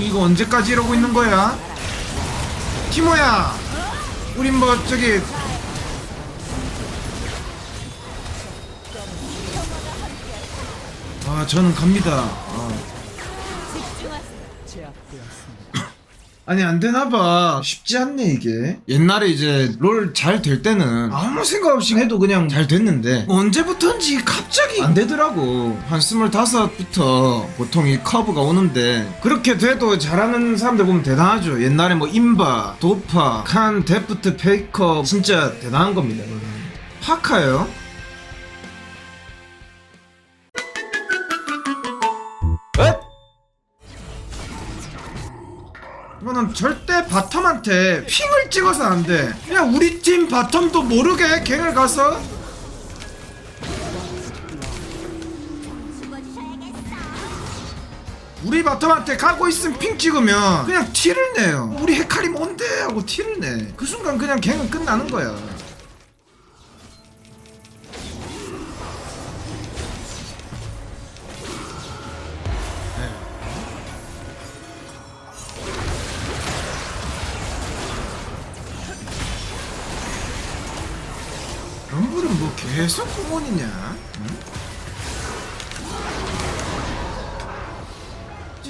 이거 언제까지 이러고 있는 거야? 티모야 우린 뭐 저기 아 저는 갑니다 어. 아니 안 되나 봐. 쉽지 않네 이게. 옛날에 이제 롤 잘 될 때는 아무 생각 없이 해도 그냥 잘 됐는데 언제부턴지 갑자기 안 되더라고. 한 스물다섯부터 보통 이 커브가 오는데 그렇게 돼도 잘하는 사람들 보면 대단하죠. 옛날에 뭐 임바, 도파, 칸, 데프트, 페이커 진짜 대단한 겁니다 파카요? 이거는 절대 바텀한테 핑을 찍어서 안 돼. 그냥 우리 팀 바텀도 모르게 갱을 가서 우리 바텀한테 가고 있으면 핑 찍으면 그냥 티를 내요. 우리 헤카리 뭔데 하고 티를 내. 그 순간 그냥 갱은 끝나는 거야. 럼블은 뭐 계속 공원이냐? 응?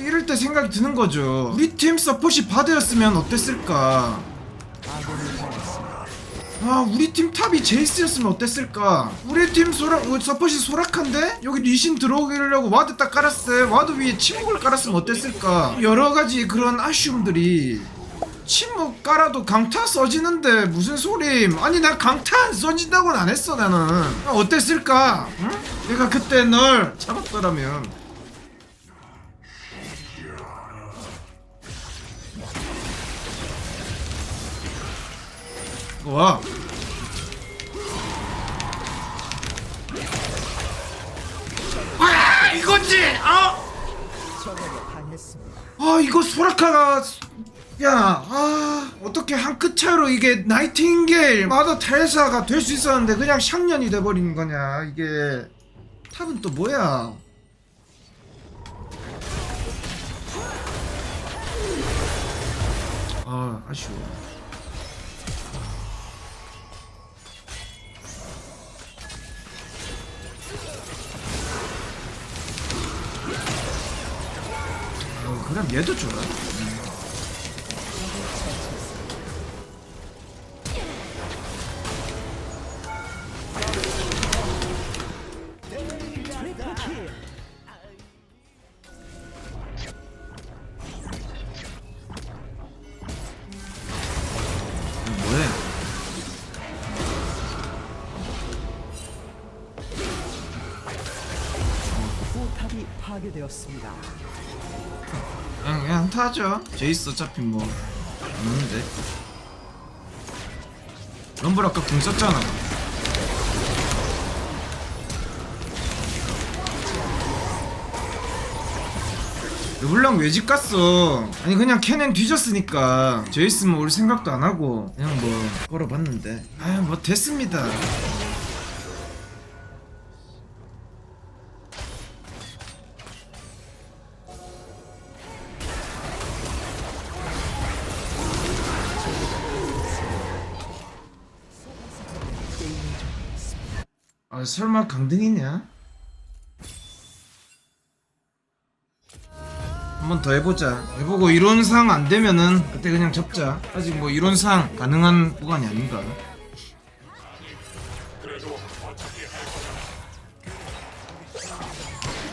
이럴 때 생각이 드는 거죠. 우리 팀 서폿이 바드였으면 어땠을까? 아, 우리 팀 탑이 제이스였으면 어땠을까? 우리 팀 소라, 어, 서폿이 소락한데? 여기 리신 들어오려고 와드 딱 깔았을 때 와드 위에 침묵을 깔았으면 어땠을까? 여러 가지 그런 아쉬움들이 침묵 깔아도 강타 써지는데 무슨 소림? 아니 나 강타 안 써진다고는 안 했어 나는. 아, 어땠을까? 응? 내가 그때 널 잡았더라면. 와. 아 이거지. 아. 아 이거 소라카가 야, 아, 어떻게 한 끗 차이로 이게 나이팅게일 마더 탈사가 될 수 있었는데 그냥 샹년이 돼버리는 거냐, 이게. 탑은 또 뭐야? 아, 아쉬워. 어, 그럼 얘도 좋아. 제이스 어차피 뭐 없는데. 럼블 아까 궁 썼잖아. 르블랑 왜집 갔어? 아니 그냥 캐넨 뒤졌으니까 제이스 뭐 올 생각도 안 하고 그냥 뭐 걸어봤는데 아유 뭐 됐습니다. 아 설마 강등이냐? 한번 더 해보자. 해보고 이론상 안 되면은 그때 그냥 접자. 아직 뭐 이론상 가능한 구간이 아닌가.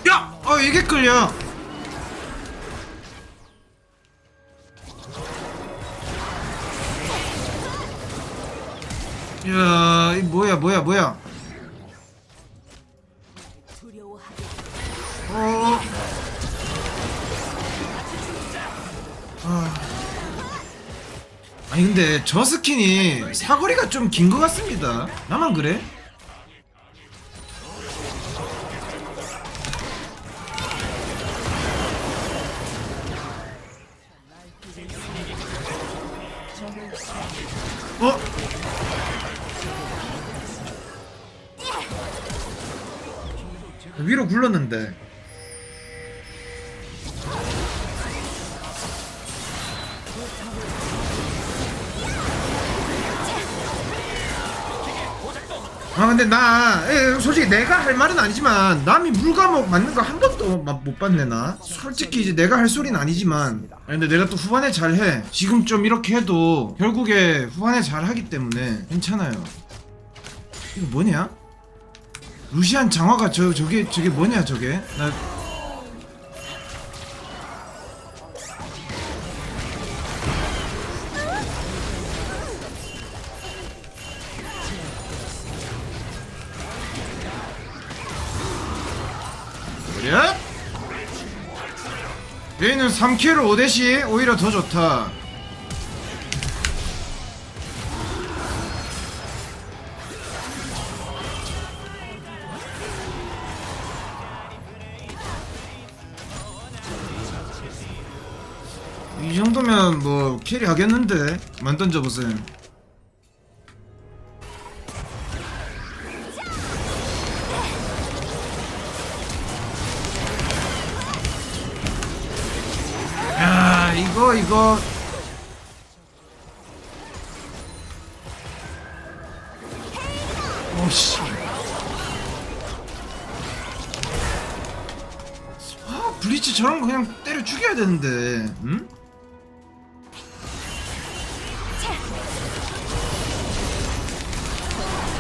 야! 어 이게 끌려. 야, 이 뭐야 뭐야 뭐야. 아. 아니 근데 저 스킨이 사거리가 좀 긴 것 같습니다. 나만 그래? 어? 위로 굴렀는데 아 근데 나 에, 솔직히 내가 할 말은 아니지만 남이 물감목 맞는 거 한 번도 마- 못 봤네 나. 솔직히 이제 내가 할 소리는 아니지만. 아니, 근데 내가 또 후반에 잘해. 지금 좀 이렇게 해도 결국에 후반에 잘하기 때문에 괜찮아요. 이거 뭐냐? 루시안 장화가 저 저게 저게 뭐냐 저게? 나 얘는 3킬을 5대시. 오히려 더 좋다. 이 정도면 뭐 캐리 하겠는데? 만 던져보세요 이거 오씨 아 블리츠 저런 거 그냥 때려 죽여야 되는데 응?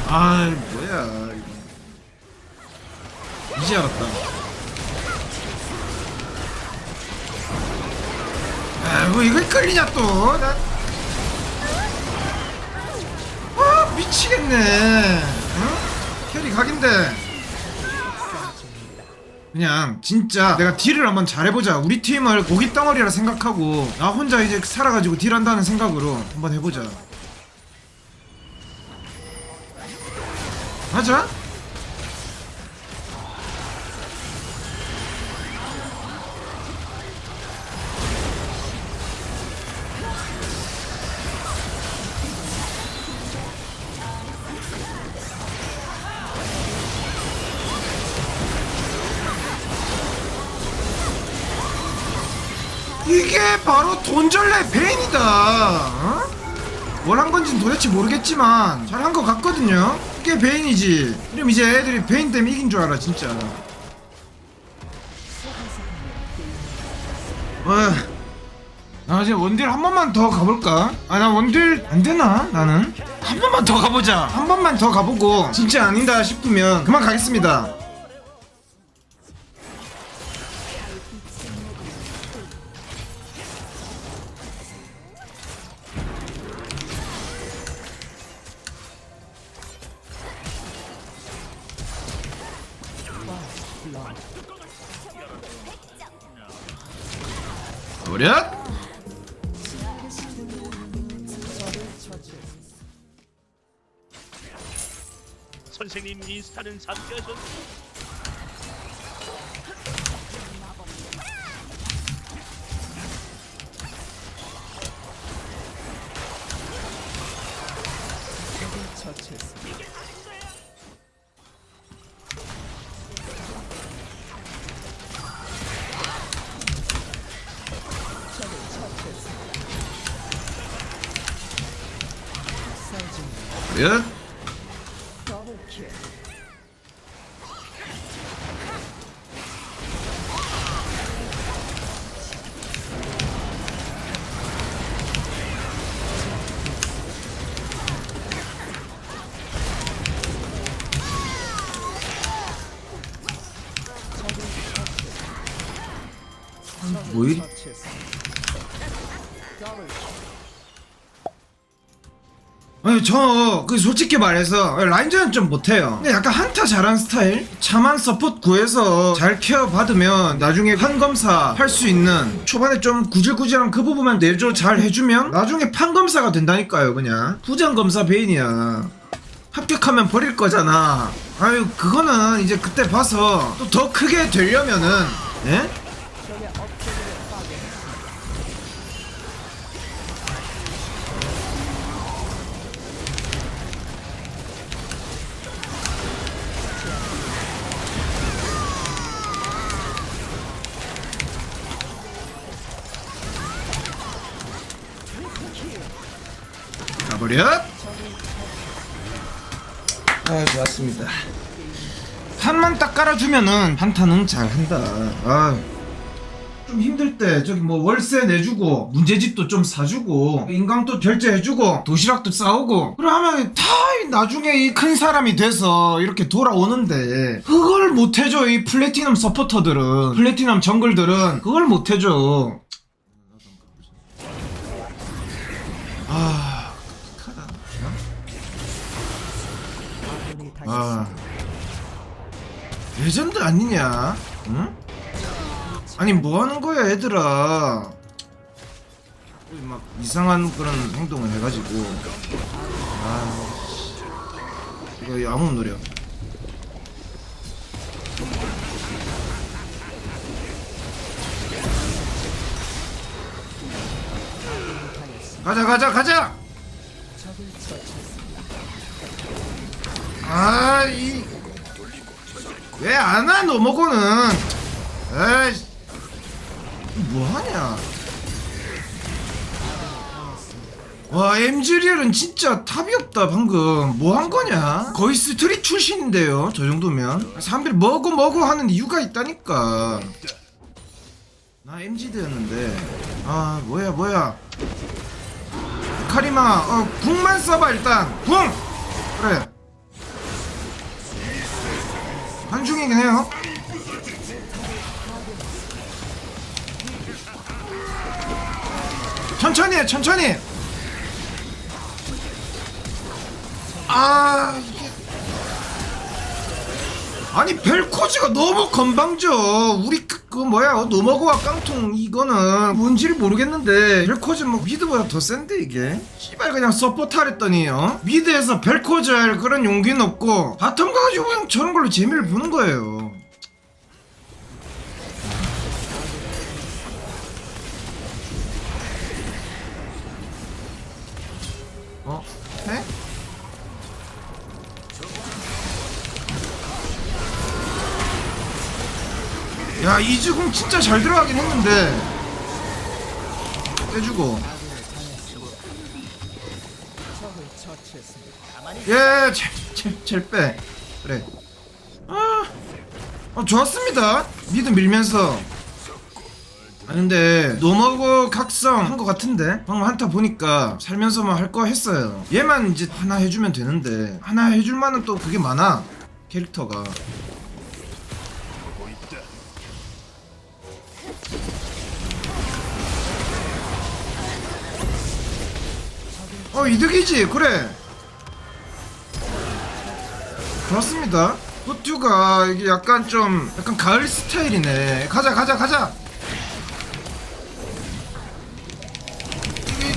아 뭐야. 이제 알았다 아뭐 이걸 끌리냐 또? 나... 아 미치겠네. 응? 캐리 각인데. 그냥 진짜 내가 딜을 한번 잘해보자. 우리 팀을 고기 덩어리라 생각하고 나 혼자 이제 살아가지고 딜한다는 생각으로 한번 해보자. 맞아? 바로 돈절레 베인이다. 어? 뭘한 건진 도대체 모르겠지만 잘한 것 같거든요. 이게 베인이지. 그럼 이제 애들이 베인 때문에 이긴 줄 알아 진짜. 어. 나 이제 원딜 한 번만 더 가볼까? 아 나 원딜 안 되나 나는? 한 번만 더 가보자. 한 번만 더 가보고 진짜 아니다 싶으면 그만 가겠습니다. 도렷. 선생님 인스타는 삭제하 뭐. 더블킬. 아니 저그 솔직히 말해서 라인전은 좀 못해요 근데 약간 한타 잘하는 스타일 차만 서포트 구해서 잘 케어 받으면 나중에 판검사 할 수 있는 초반에 좀 구질구질한 그 부분만 내조 잘 해주면 나중에 판검사가 된다니까요 그냥 부장검사 베인이야 합격하면 버릴 거잖아 아유 그거는 이제 그때 봐서 또 더 크게 되려면은 예? 가버려. 아 좋았습니다. 판만 딱 깔아주면은 판타는 잘한다. 아. 좀 힘들 때 저기 뭐 월세 내주고 문제집도 좀 사주고 인강도 결제해주고 도시락도 싸오고 그러면 다 나중에 이 큰 사람이 돼서 이렇게 돌아오는데 그걸 못해줘 이 플래티넘 서포터들은 플래티넘 정글들은. 그걸 못해줘. 아 아. 레전드 아니냐? 응? 아니 뭐 하는 거야 얘들아? 막 이상한 그런 행동을 해가지고. 아 이거 아무 노래 가자 가자 가자 아 이 왜 안와 노모고는? 에이 뭐하냐? 와 MG리얼은 진짜 탑이 없다 방금. 뭐 한 거냐? 거의 스트릿 출신인데요 저 정도면. 사람들이 뭐고 뭐고 하는 이유가 있다니까. 나 MG드였는데. 아 뭐야 뭐야. 카리마 어 궁만 써봐 일단. 궁! 그래 한중이긴 해요. 천천히 해, 천천히. 아. 아니 벨코즈가 너무 건방져. 우리 그, 그 뭐야 노머고와 깡통 이거는 뭔지를 모르겠는데 벨코즈 뭐 미드보다 더 센데 이게. 씨발 그냥 서포트 하랬더니 어? 미드에서 벨코즈 할 그런 용기는 없고 바텀 가가지고 그냥 저런 걸로 재미를 보는 거예요. 야 이즈궁 진짜 잘 들어가긴 했는데. 빼주고. 예제제빼. 그래. 아 어, 좋았습니다. 미드 밀면서. 아 근데 노머고 각성 한거 같은데? 방금 한타 보니까 살면서만 할 거 했어요. 얘만 이제 하나 해주면 되는데. 하나 해줄 만은 또 그게 많아 캐릭터가 어 이득이지. 그래. 좋았습니다. 후투가 이게 약간 좀 약간 가을 스타일이네. 가자 가자 가자. 이게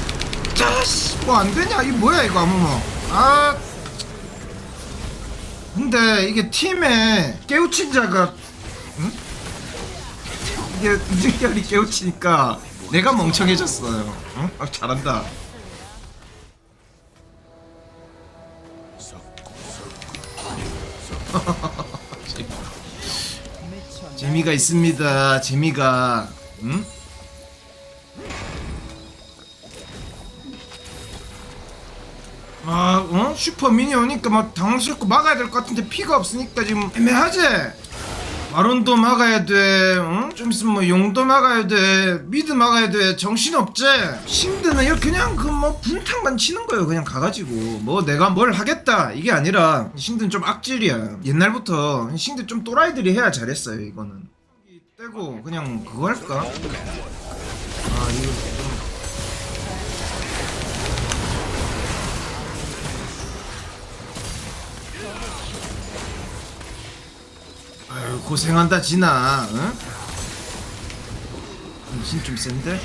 자씨 뭐 안되냐? 이게 뭐야 이거 아무모 아. 근데 이게 팀에 깨우친 자가 응? 이게 이준열이 깨우치니까 내가 멍청해졌어요. 응? 아, 잘한다 재미가 있습니다. 재미가. 응? 아, 어? 슈퍼 미니 오니까 막 당황스럽고 막아야 될 것 같은데 피가 없으니까 지금 애매하지? 마론도 막아야 돼, 응? 좀 있으면 뭐 용도 막아야 돼, 미드 막아야 돼, 정신 없지? 신드는 그냥 그 뭐 분탕만 치는 거예요, 그냥 가가지고. 뭐 내가 뭘 하겠다, 이게 아니라 신드는 좀 악질이야. 옛날부터 신드 좀 또라이들이 해야 잘했어요, 이거는. 떼고 그냥 그거 할까? 아 이거 아유 고생한다 진아 응? 정신 좀 센데?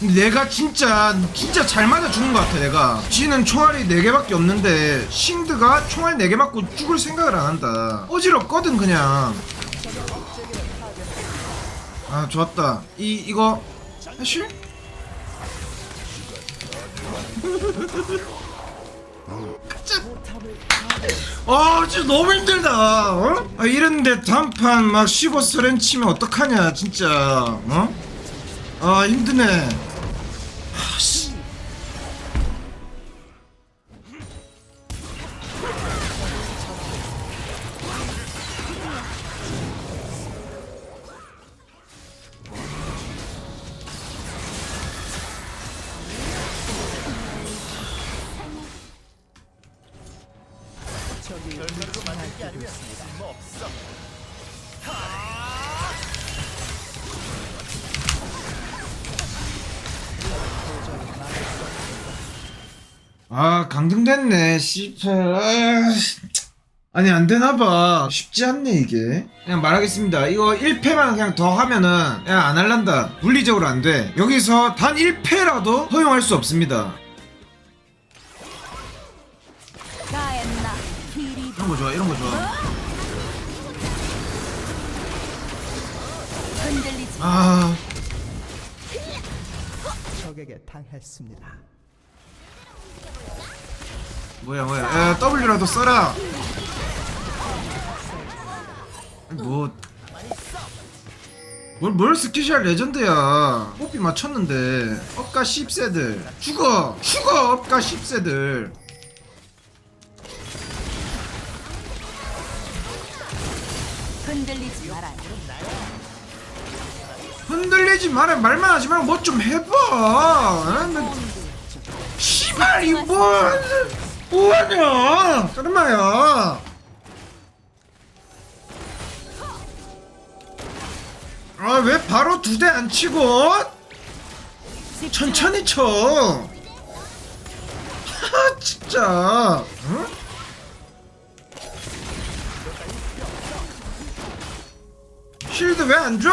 내가 진짜 진짜 잘 맞아 주는 것 같아 내가. 지는 총알이 4개밖에 없는데 신드가 총알 4개 맞고 죽을 생각을 안 한다. 어지럽거든 그냥. 아 좋았다. 이 이거 사실 아 진짜 너무 힘들다 어? 아 이런데 단판 막 15서렌 치면 어떡하냐 진짜 어? 아 힘드네 아 씨 아 강등됐네 씨발 아니 안 되나봐. 쉽지 않네 이게. 그냥 말하겠습니다. 이거 1패만 그냥 더 하면은 그냥 안 할란다. 물리적으로 안 돼. 여기서 단 1패라도 허용할 수 없습니다. 이런 거 좋아 이런 거 좋아. 아. 적에게 당했습니다. 뭐야 뭐야. 야 W라도 써라. 아니, 뭐. 뭘, 뭘 스키샬 레전드야. 뽀삐 맞췄는데. 업가 10세들. 죽어! 죽어 업가 10세들. 흔들리지 말아요. 흔들리지 마라. 말만 하지 말고 뭐 좀 해봐. 어? 나- 씨발 이거 뭐 뭐하냐 얼마야 아 왜 바로 두 대 안 치고 천천히 쳐 하, 진짜 응? 실드 왜 안 줘?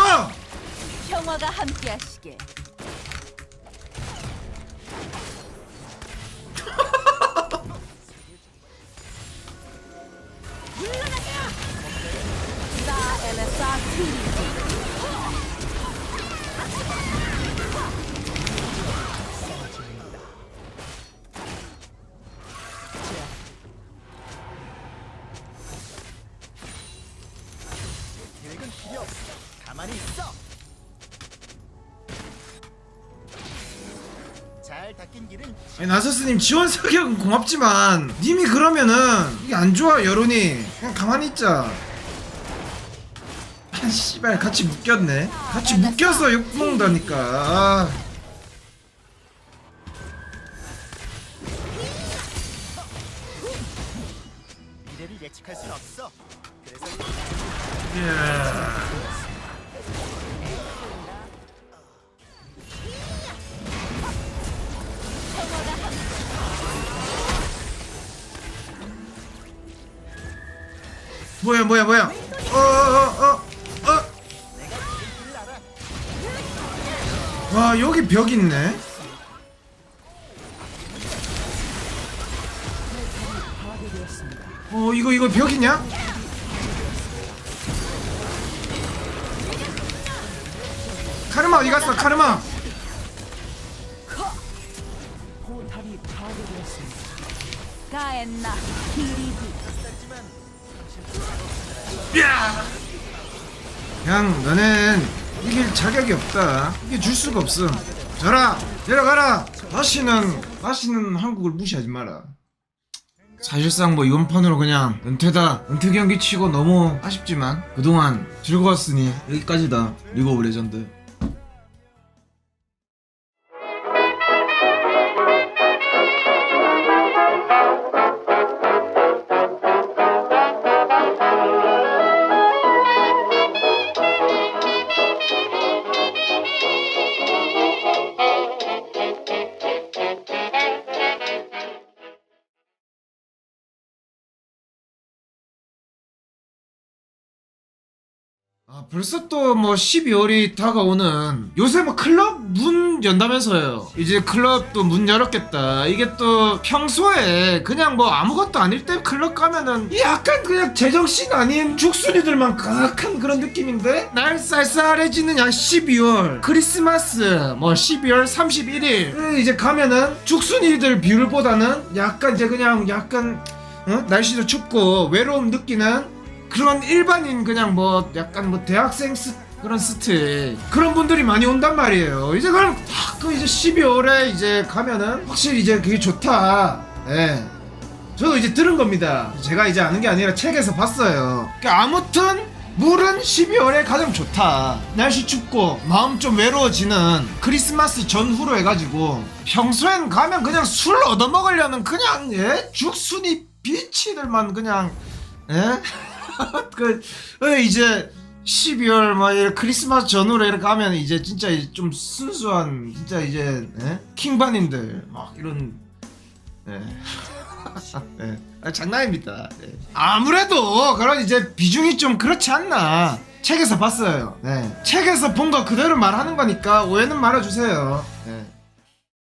평화가 함께하시게. 잘 닦인 길은 아니 나서스님 지원 사격은 고맙지만 님이 그러면은 이게 안 좋아 여론이 그냥 가만히 있자 아 씨발 같이 묶였네 같이 묶여서 욕먹는다니까 아. 미래를 예측할 순 없어. 그래서 뭐야 뭐야 뭐야 어어어어 어, 와 여기 벽 있네 어 이거 이거 벽이냐? 카르마 어디 갔어 카르마 파괴되었습니다. 가엔나 키리디 형 너는 이길 자격이 없다. 이게 줄 수가 없어. 저라 내려가라. 다시는 다시는 한국을 무시하지 마라. 사실상 뭐 이번 판으로 그냥 은퇴다 은퇴 경기 치고 너무 아쉽지만 그동안 즐거웠으니 여기까지다. 리그 오브 레전드 벌써 또 뭐 12월이 다가오는 요새 뭐 클럽 문 연다면서요. 이제 클럽도 문 열었겠다. 이게 또 평소에 그냥 뭐 아무것도 아닐 때 클럽 가면은 약간 그냥 제정신 아닌 죽순이들만 가득한 그런 느낌인데 날 쌀쌀해지는 약 12월 크리스마스 뭐 12월 31일 이제 가면은 죽순이들 비율보다는 약간 이제 그냥 약간 어? 날씨도 춥고 외로움 느끼는 그런 일반인 그냥 뭐 약간 뭐 대학생 스, 그런 스트 그런 분들이 많이 온단 말이에요. 이제 그럼 그 이제 12월에 이제 가면은 확실히 이제 그게 좋다. 예. 저도 이제 들은 겁니다. 제가 이제 아는 게 아니라 책에서 봤어요. 그러니까 아무튼 물은 12월에 가장 좋다. 날씨 춥고 마음 좀 외로워지는 크리스마스 전후로 해가지고 평소엔 가면 그냥 술 얻어먹으려는 그냥 예? 죽순이 비치들만 그냥 예? 그 어, 이제 12월 막 이렇게 크리스마스 전후로 이렇게 가면 이제 진짜 좀 순수한 진짜 이제 예? 킹반인들 막 이런 네. 네. 아, 장난입니다. 네. 아무래도 그런 이제 비중이 좀 그렇지 않나. 책에서 봤어요. 네. 책에서 본 거 그대로 말하는 거니까 오해는 말아주세요. 네.